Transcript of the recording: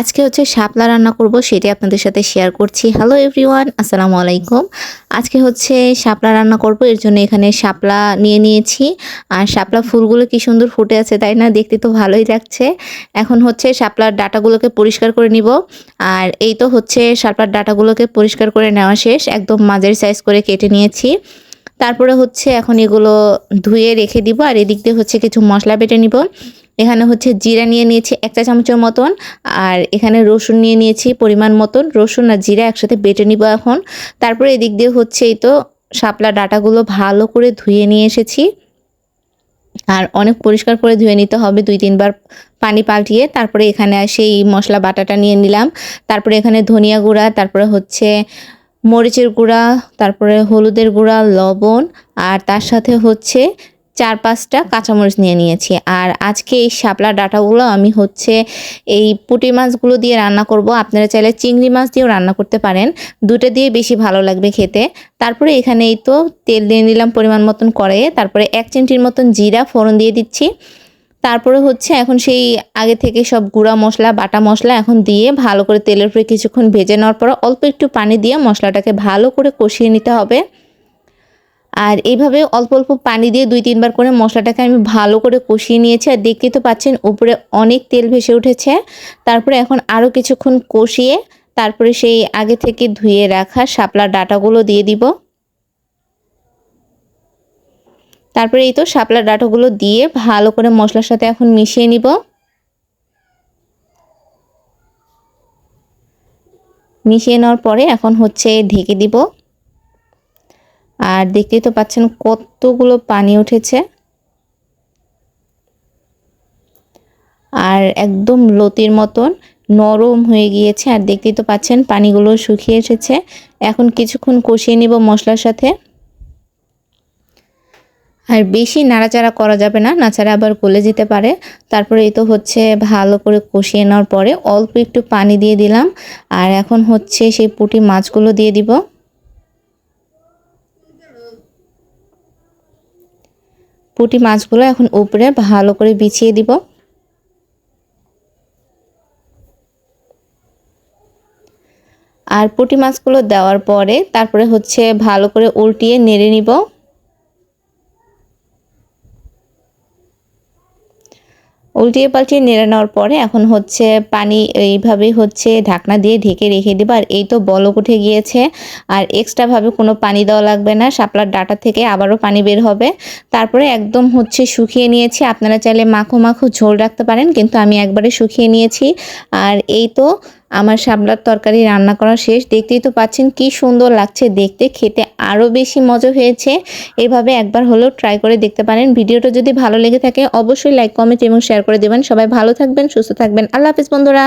আজকে হচ্ছে শাপলা রান্না করব, সেটি আপনাদের সাথে শেয়ার করছি। হ্যালো এভরিওয়ান আসসালামু আলাইকুম। আজকে হচ্ছে শাপলা রান্না করব, এর জন্য এখানে শাপলা নিয়ে নিয়েছি। আর শাপলা ফুলগুলো কি সুন্দর ফুটে আছে, তাই না? দেখতে তো ভালোই লাগছে। এখন হচ্ছে শাপলার ডাটাগুলোকে পরিষ্কার করে নিব। আর এই তো হচ্ছে শাপলার ডাটাগুলোকে পরিষ্কার করে নেওয়া শেষ। একদম মাঝের সাইজ করে কেটে নিয়েছি। তারপরে হচ্ছে এখন এগুলো ধুয়ে রেখে দিব। আর এদিক দিয়ে হচ্ছে কিছু মশলা বেটে নিব। এখানে হচ্ছে জিরা নিয়ে নিয়েছি এক চা চামচের মতন, আর এখানে রসুন নিয়ে নিয়েছি পরিমাণ মতন। রসুন আর জিরা একসাথে বেটে নিব এখন। তারপরে এদিক দিয়ে হচ্ছে এই তো শাপলা ডাটাগুলো ভালো করে ধুয়ে নিয়ে এসেছি। আর অনেক পরিষ্কার করে ধুয়ে নিতে হবে দুই তিনবার পানি পাল্টিয়ে। তারপরে এখানে সেই মশলা বাটাটা নিয়ে নিলাম। তারপরে এখানে ধনিয়া গুঁড়া, তারপরে হচ্ছে মরিচের গুঁড়া, তারপরে হলুদের গুঁড়া, লবণ, আর তার সাথে হচ্ছে চার পাঁচটা কাঁচামরিচ নিয়ে নিয়েছি। আর আজকে এই শাপলা ডাটাগুলো আমি হচ্ছে এই পুঁটি মাছগুলো দিয়ে রান্না করব। আপনারা চাইলে চিংড়ি মাছ দিয়েও রান্না করতে পারেন। দুটো দিয়ে বেশি ভালো লাগবে খেতে। তারপরে এখানে এই তো তেল দিয়ে নিলাম পরিমাণ মতন করে তারপরে এক চিমটির মতন জিরা, ফোড়ন দিয়ে দিচ্ছি। তারপরে হচ্ছে এখন সেই আগে থেকে সব গুঁড়া মশলা, বাটা মশলা এখন দিয়ে ভালো করে তেলের উপরে কিছুক্ষণ ভেজে নেওয়ার পর অল্প একটু পানি দিয়ে মশলাটাকে ভালো করে কষিয়ে নিতে হবে। আর এইভাবে অল্প অল্প পানি দিয়ে দুই তিনবার করে মশলাটাকে আমি ভালো করে কষিয়ে নিয়েছি। আর দেখতে তো পাচ্ছেন, উপরে অনেক তেল ভেসে উঠেছে। তারপরে এখন আরও কিছুক্ষণ কষিয়ে তারপরে সেই আগে থেকে ধুয়ে রাখা শাপলা ডাটাগুলো দিয়ে দিব। তারপরে এই তো শাপলা ডাটাগুলো দিয়ে ভালো করে মশলার সাথে এখন মিশিয়ে নিব। মিশিয়ে নেওয়ার পরে এখন হচ্ছে ঢেকে দিব। আর দেখতেই তো পাচ্ছেন কতগুলো পানি উঠেছে। আর একদম লতির মতন নরম হয়ে গিয়েছে, আর দেখতেই তো পাচ্ছেন পানিগুলো শুকিয়ে এসেছে। এখন কিছুক্ষণ কষিয়ে নিব মশলার সাথে। আর বেশি নাড়াচাড়া করা যাবে না, নাচাড়া আবার গলে যেতে পারে। তারপরে এই তো হচ্ছে ভালো করে কষিয়ে নেওয়ার পরে অল্প একটু পানি দিয়ে দিলাম। আর এখন হচ্ছে সেই পুঁটি মাছগুলো দিয়ে দিব। পুঁটি মাছগুলো এখন উপরে ভালো করে বিছিয়ে দিব। আর পুটি মাছগুলো দেওয়ার পরে তারপরে হচ্ছে ভালো করে উল্টিয়ে নেড়ে নিব। উল্টিয়ে পাল্টিয়ে নেড়ে নেওয়ার পরে এখন হচ্ছে পানি এইভাবে হচ্ছে ঢাকনা দিয়ে ঢেকে রেখে দেবো। আর এই তো বলক উঠে গিয়েছে। আর এক্সট্রাভাবে কোনো পানি দেওয়া লাগবে না। শাপলার ডাটা থেকে আবারও পানি বের হবে। তারপরে একদম হচ্ছে শুকিয়ে নিয়েছি। আপনারা চাইলে মাখো মাখো ঝোল রাখতে পারেন, কিন্তু আমি একবারে শুকিয়ে নিয়েছি। আর এই তো আমার শাপলার তরকারি রান্না করা শেষ। দেখতেই তো পাচ্ছেন কি সুন্দর লাগছে দেখতে। খেতে আরও বেশি মজা হয়েছে। এভাবে একবার হলেও ট্রাই করে দেখতে পারেন। ভিডিওটা যদি ভালো লেগে থাকে, অবশ্যই লাইক কমেন্ট এবং শেয়ার করে দেবেন। সবাই ভালো থাকবেন, সুস্থ থাকবেন। আল্লাহ হাফিজ বন্ধুরা।